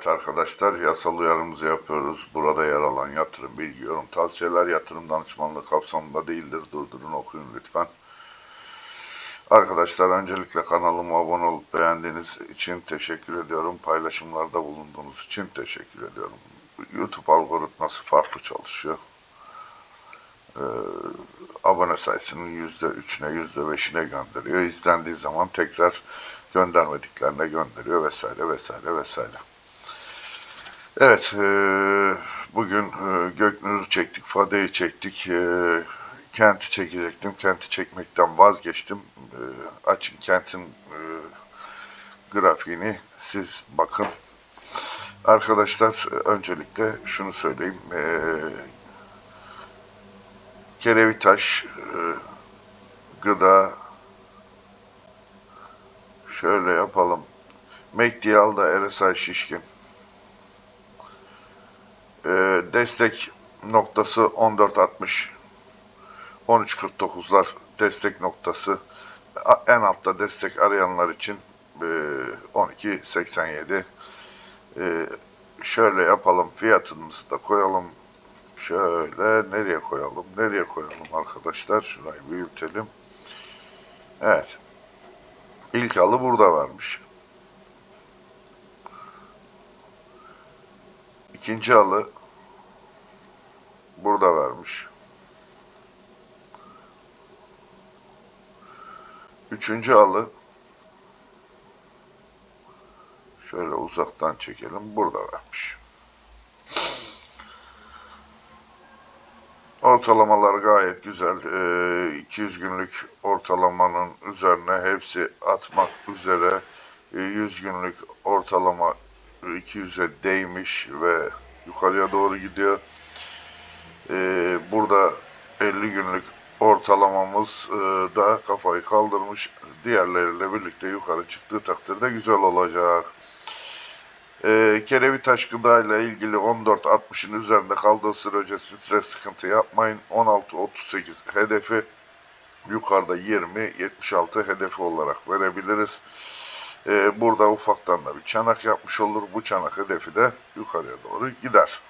Evet arkadaşlar yasal uyarımızı yapıyoruz. Burada yer alan yatırım, bilgi, yorum, tavsiyeler yatırım danışmanlığı kapsamında değildir. Durdurun okuyun lütfen. Arkadaşlar öncelikle kanalıma abone olup beğendiğiniz için teşekkür ediyorum. Paylaşımlarda bulunduğunuz için teşekkür ediyorum. YouTube algoritması farklı çalışıyor. Ee, abone sayısının %3'üne %5'ine gönderiyor. İzlendiği zaman tekrar göndermediklerine gönderiyor vesaire vesaire vesaire. Evet, e, bugün e, Göknur'u çektik, Fade'yi çektik, e, Kent'i çekecektim. Kent'i çekmekten vazgeçtim. E, açın Kent'in grafiğini siz bakın. Arkadaşlar öncelikle şunu söyleyeyim. E, Kerevitaş, gıda, şöyle yapalım. MACD aldı RSI şişkin. E, destek noktası 14.60 13.49'lar destek noktası. En altta destek arayanlar için e, 12.87 e, şöyle yapalım fiyatımızı da koyalım. Şöyle nereye koyalım nereye koyalım arkadaşlar? Şurayı büyütelim. Evet. İlk alı burada varmış. İkinci alı burada vermiş Üçüncü alı şöyle uzaktan çekelim. Burada vermiş. Ortalamalar gayet güzel. Ee, 200 günlük ortalamanın üzerine hepsi atmak üzere. Ee, 100 günlük ortalama 200'e değmiş ve yukarıya doğru gidiyor. Ee, burada 50 günlük ortalamamız e, da kafayı kaldırmış. Diğerleriyle birlikte yukarı çıktığı takdirde güzel olacak. E, Kerevitaş gıda ile ilgili 14.60'ın üzerinde kaldığı sürece stres sıkıntı yapmayın. 16.38 hedefi yukarıda 20.76 hedefi olarak verebiliriz. E, burada ufaktan da bir çanak yapmış olur. Bu çanak hedefi de yukarıya doğru gider.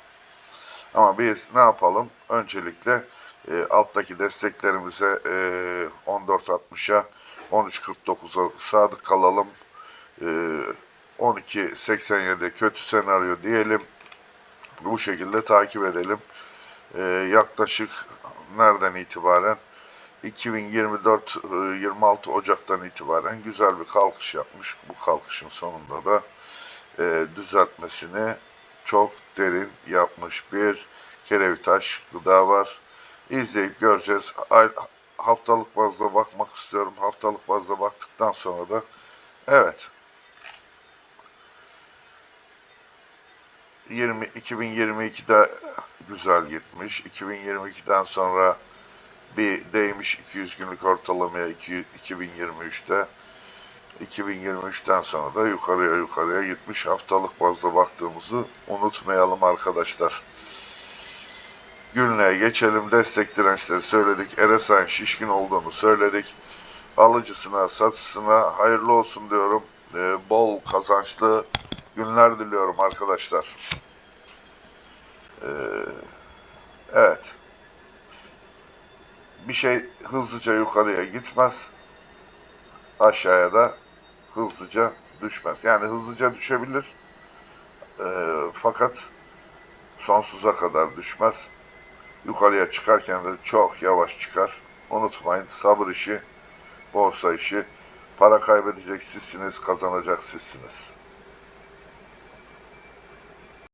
Ama biz ne yapalım? Öncelikle e, alttaki desteklerimize e, 14.60'a 13.49'a sadık kalalım. E, 12.87 kötü senaryo diyelim. Bu şekilde takip edelim. E, yaklaşık nereden itibaren 2024 e, 26 Ocak'tan itibaren güzel bir kalkış yapmış. Bu kalkışın sonunda da e, düzeltmesini çok derin yapmış bir Kerevitaş gıda var izleyip göreceğiz. Haftalık bazda bakmak istiyorum. Haftalık bazda baktıktan sonra da evet 20 2022'de güzel gitmiş. 2022'den sonra bir değmiş 200 günlük ortalamaya 2023'te. 2023'ten sonra da yukarıya yukarıya gitmiş. Haftalık bazda baktığımızı unutmayalım arkadaşlar. Günlüğe geçelim. Destek dirençleri söyledik. RSI'nin şişkin olduğunu söyledik. Alıcısına, satışına hayırlı olsun diyorum. Ee, bol kazançlı günler diliyorum arkadaşlar. Ee, evet. Bir şey hızlıca yukarıya gitmez. Aşağıya da hızlıca düşmez. Yani hızlıca düşebilir. Ee, fakat sonsuza kadar düşmez. Yukarıya çıkarken de çok yavaş çıkar. Unutmayın sabır işi, borsa işi. Para kaybedecek sizsiniz, kazanacak sizsiniz.